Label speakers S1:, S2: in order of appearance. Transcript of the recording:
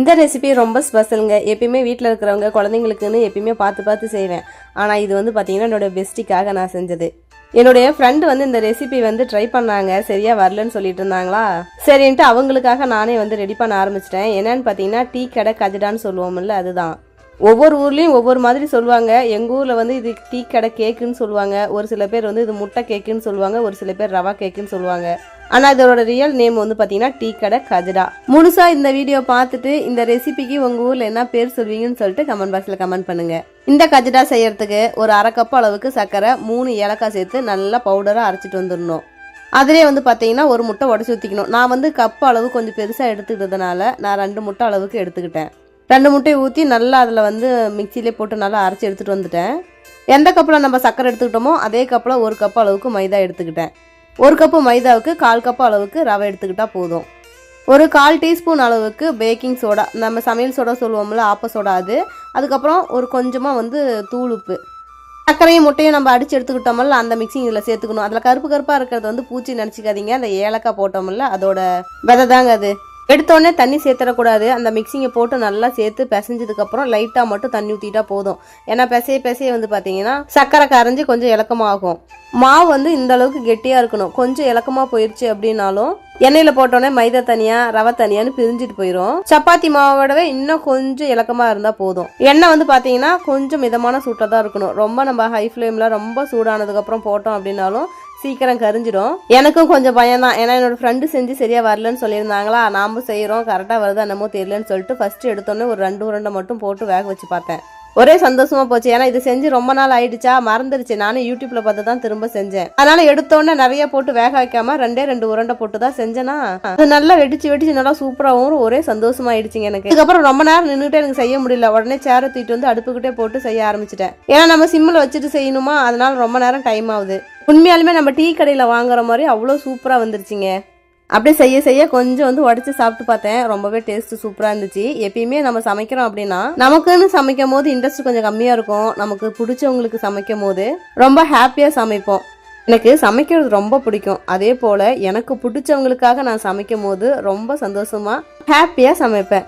S1: இந்த ரெசிபி ரொம்ப ஸ்பெஷலுங்க எப்பயுமே வீட்டில் இருக்கிறவங்க குழந்தைங்களுக்குன்னு எப்பயுமே பார்த்து பார்த்து செய்வேன். ஆனால் இது வந்து பார்த்தீங்கன்னா என்னோட பெஸ்டிக்காக நான் செஞ்சது. என்னுடைய ஃப்ரெண்டு வந்து இந்த ரெசிபி வந்து ட்ரை பண்ணாங்க. சரியாக வரலன்னு சொல்லிட்டு இருந்தாங்களா? சரின்ட்டு அவங்களுக்காக நானே வந்து ரெடி பண்ண ஆரம்பிச்சிட்டேன். என்னன்னு பார்த்தீங்கன்னா டீ கடை கஜடான்னு சொல்லுவோம்ல அதுதான். ஒவ்வொரு ஊர்லேயும் ஒவ்வொரு மாதிரி சொல்லுவாங்க. எங்கள் ஊரில் வந்து இது டீ கடை கேக்குன்னு சொல்லுவாங்க. ஒரு சில பேர் வந்து இது முட்டை கேக்குன்னு சொல்லுவாங்க. ஒரு சில பேர் ரவா கேக்குன்னு சொல்லுவாங்க. ஆனால் இதோட ரியல் நேம் வந்து பார்த்தீங்கன்னா டீ கடை கஜடா. முழுசா இந்த வீடியோ பார்த்துட்டு இந்த ரெசிபிக்கு உங்கள் ஊரில் என்ன பேர் சொல்வீங்கன்னு சொல்லிட்டு கமெண்ட் பாக்ஸில் கமெண்ட் பண்ணுங்க. இந்த கஜடா செய்யறதுக்கு ஒரு அரை கப் அளவுக்கு சர்க்கரை மூணு ஏலக்காய் சேர்த்து நல்லா பவுடராக அரைச்சிட்டு வந்துடணும். அதிலே வந்து பார்த்தீங்கன்னா ஒரு முட்டை உடச்சி ஊற்றிக்கணும் நான் வந்து கப் அளவு கொஞ்சம் பெருசாக எடுத்துக்கிட்டதுனால நான் ரெண்டு முட்டை அளவுக்கு எடுத்துக்கிட்டேன். ரெண்டு முட்டையை ஊற்றி நல்லா அதில் வந்து மிக்சியிலே போட்டு நல்லா அரைச்சி எடுத்துகிட்டு வந்துட்டேன். எந்த கப்பில் நம்ம சர்க்கரை எடுத்துக்கிட்டோமோ அதே கப்பில் ஒரு கப் அளவுக்கு மைதா எடுத்துக்கிட்டேன். ஒரு கப்பு மைதாவுக்கு கால் கப்பு அளவுக்கு ரவை எடுத்துக்கிட்டால் போதும். ஒரு கால் டீஸ்பூன் அளவுக்கு பேக்கிங் சோடா நம்ம சமையல் சோடா சொல்லுவோம்ல ஆப்ப சோடா அது. அதுக்கப்புறம் ஒரு கொஞ்சமாக வந்து தூள் உப்பு சர்க்கரையும் முட்டையும் நம்ம அடித்து எடுத்துக்கிட்டோம்ல அந்த மிக்சிங் இதில் சேர்த்துக்கணும். அதில் கருப்பு கருப்பாக இருக்கிறது வந்து பூச்சி நினச்சிக்காதீங்க. அந்த ஏலக்காய் போட்டோம்ல அதோட விதை தாங்க அது. எடுத்தோடனே தண்ணி சேர்த்துடக்கூடாது. அந்த மிக்சிங்கை போட்டு நல்லா சேர்த்து பிசைஞ்சதுக்கப்புறம் லைட்டாக மட்டும் தண்ணி ஊற்றிட்டா போதும். ஏன்னா பிசைய பிசைய வந்து பார்த்தீங்கன்னா சக்கரை கரைஞ்சி கொஞ்சம் இலக்கமாகும். மாவு வந்து இந்த அளவுக்கு கெட்டியாக இருக்கணும். கொஞ்சம் இலக்கமாக போயிடுச்சு அப்படின்னாலும் எண்ணெயில் போட்டோன்னே மைதா தனியாக ரவை தனியான்னு பிரிஞ்சிட்டு போயிடும் சப்பாத்தி மாவோடவே இன்னும் கொஞ்சம் இலக்கமாக இருந்தால் போதும். எண்ணெய் வந்து பார்த்தீங்கன்னா கொஞ்சம் மிதமான சூட்டில் தான் இருக்கணும். ரொம்ப நம்ம ஹை ஃப்ளேமில் ரொம்ப சூடானதுக்கப்புறம் போட்டோம் அப்படின்னாலும் சீக்கிரம் கரிஞ்சிடும். எனக்கும் கொஞ்சம் பயம் தான் ஏன்னா என்னோட ஃப்ரெண்டு செஞ்சு சரியா வரலன்னு சொல்லியிருந்தாங்களா? நாம செய்கிறோம் கரெக்டாக வருது என்னமோ தெரியலன்னு சொல்லிட்டு ஃபர்ஸ்ட் எடுத்தோன்னே ஒரு ரெண்டு உருண்டை மட்டும் போட்டு வேக வச்சு பார்த்தேன். ஒரே சந்தோஷமா போச்சு. ஏன்னா இது செஞ்சு ரொம்ப நாள் ஆயிடுச்சா? மறந்துடுச்சு நானும் யூடியூப்ல பார்த்து தான் திரும்ப செஞ்சேன். அதனால எடுத்தோடனே நிறைய போட்டு வேக வைக்காம ரெண்டே ரெண்டு உருண்டை போட்டு தான் செஞ்சேனா? அது நல்லா வெடிச்சு வெடிச்சு நல்லா சூப்பராகவும் ஒரே சந்தோஷமா ஆயிடுச்சுங்க எனக்கு. இதுக்கப்புறம் ரொம்ப நேரம் நின்றுட்டு எனக்கு செய்ய முடியல. உடனே சேரை தூக்கிட்டு வந்து அடுப்புக்கிட்டே போட்டு செய்ய ஆரம்பிச்சிட்டேன். ஏன்னா நம்ம சிம்மில் வச்சுட்டு செய்யணுமா? அதனால ரொம்ப நேரம் டைம் ஆகுது. உண்மையாலுமே நம்ம டீ கடையில் வாங்குற மாதிரி அவ்வளோ சூப்பராக வந்துருச்சுங்க. அப்படியே செய்ய செய்ய கொஞ்சம் வந்து உடச்சி சாப்பிட்டு பார்த்தேன். ரொம்பவே டேஸ்ட் சூப்பராக இருந்துச்சு. எப்பயுமே நம்ம சமைக்கிறோம் அப்படின்னா நமக்குன்னு சமைக்கும் போது இன்ட்ரெஸ்ட் கொஞ்சம் கம்மியாக இருக்கும். நமக்கு பிடிச்சவங்களுக்கு சமைக்கும் போது ரொம்ப ஹாப்பியாக சமைப்போம். எனக்கு சமைக்கிறது ரொம்ப பிடிக்கும். அதே போல் எனக்கு பிடிச்சவங்களுக்காக நான் சமைக்கும் போது ரொம்ப சந்தோஷமாக ஹாப்பியாக சமைப்பேன்.